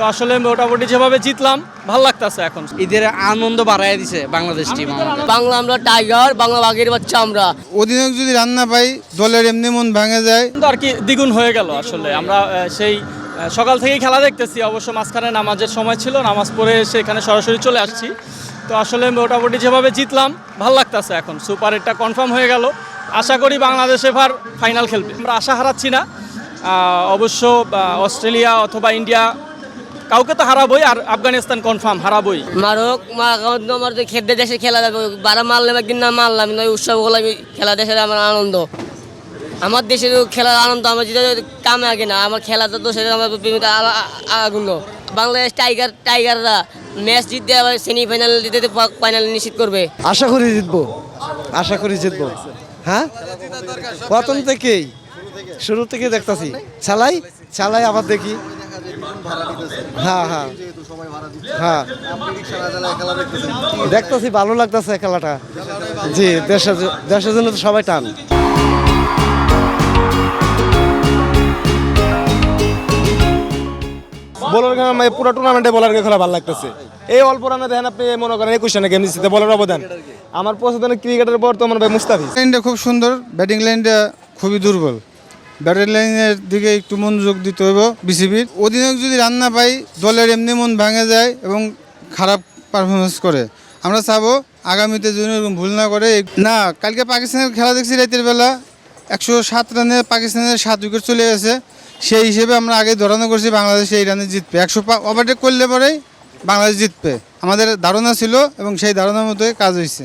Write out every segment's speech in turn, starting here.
তো আসলে মোটামুটি যেভাবে জিতলাম ভালো লাগতেছে এখন। ঈদের আনন্দ বাড়াই দিছে বাংলাদেশ টিম আমাদের। বাংলা আমরা টাইগার বাংলা বাঘের বাচ্চা আমরা। অধিনায়ক যদি রান্না পাই দলের এমনি মন ভেঙে যায়। কিন্তু আর কি দ্বিগুণ হয়ে গেল আসলে। আমরা সেই সকাল থেকেই খেলা দেখতেছি অবশ্য মাঝখানে নামাজের সময় ছিল নামাজ পড়ে এসে এখানে সরাসরি চলে আসছি। তো আসলে মোটামুটি যেভাবে জিতলাম ভালো লাগতেছে এখন। সুপার এটা কনফার্ম হয়ে গেল। আশা করি বাংলাদেশ এবার ফাইনাল খেলবে। আমরা আশা হারাচ্ছি না। অবশ্য অস্ট্রেলিয়া অথবা ইন্ডিয়া কাউকে তো হারাবই আর আফগানিস্তান কনফার্ম হারাবই। মারক মা আমার তো খেতে দেশে খেলা যাবে বারা মারলাম একদিন না মারলাম ওই উৎসব হলো খেলা দেশের আমার আনন্দ। আমার দেশের খেলার আনন্দ আমার যেটা কামে আগে না আমার খেলাটা তো সেটা আমার বিভিন্ন আ- আ- আগুন বাংলাদেশ টাইগার টাইগাররা ম্যাচ জিততে আবার সেমিফাইনাল জিতে ফাইনাল নিশ্চিত করবে। আশা করি জিতবো। আশা করি জিতবো। হ্যাঁ? প্রথম থেকেই। শুরু থেকে দেখতাছি। চালাই চালাই আবার দেখি। হ্যাঁ হ্যাঁ। হ্যাঁ। দেখতাছি ভালো লাগতেছে খেলাটা। জি দেশের দেশের জন্য তো সবাই টান। বলার মানে পুরো টুর্নামেন্টে বলারকে খেলা ভালো লাগতেছে। এই অল্প রানে দেখেন আপনি মনে করেন একুশ রানে গেম দিচ্ছে বলার অবদান। আমার পছন্দের ক্রিকেটের বর্তমান ভাই মুস্তাফিজ। লাইনটা খুব সুন্দর ব্যাটিং লাইনটা খুবই দুর্বল। ব্যাটিং লাইনের দিকে একটু মনোযোগ দিতে হইব বিসিবির। অধিনায়ক যদি রান্না পাই দলের এমনি মন ভেঙে যায় এবং খারাপ পারফরমেন্স করে। আমরা চাবো আগামীতে যদি এরকম ভুল না করে। না, কালকে পাকিস্তানের খেলা দেখছি রাতের বেলা। একশো সাত রানে পাকিস্তানের সাত উইকেট চলে গেছে। সেই হিসেবে আমরা আগে ধরানো করছি বাংলাদেশ এই রানে জিতবে। একশো ওভারটেক করলে পরেই বাংলাদেশ জিতবে। আমাদের ধারণা ছিল এবং সেই ধারণার মতোই কাজ হয়েছে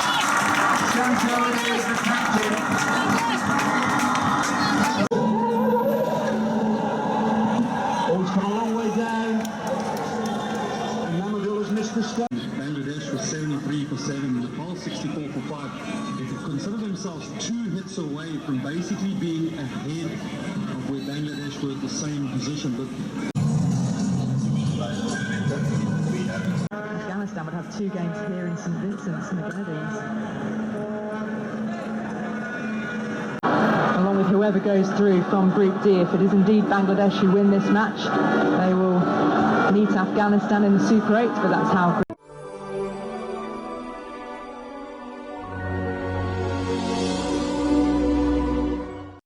Oh, come a long way down. Missed the. Bangladesh was 73 for 7, Nepal 64 for 5. They consider themselves two hits away from basically being ahead of where Bangladesh were at the same position. But two games here in St Vincent's and the Grenadines. Along with whoever goes through from Group D, if it is indeed Bangladesh who win this match, they will meet Afghanistan in the Super 8, but that's how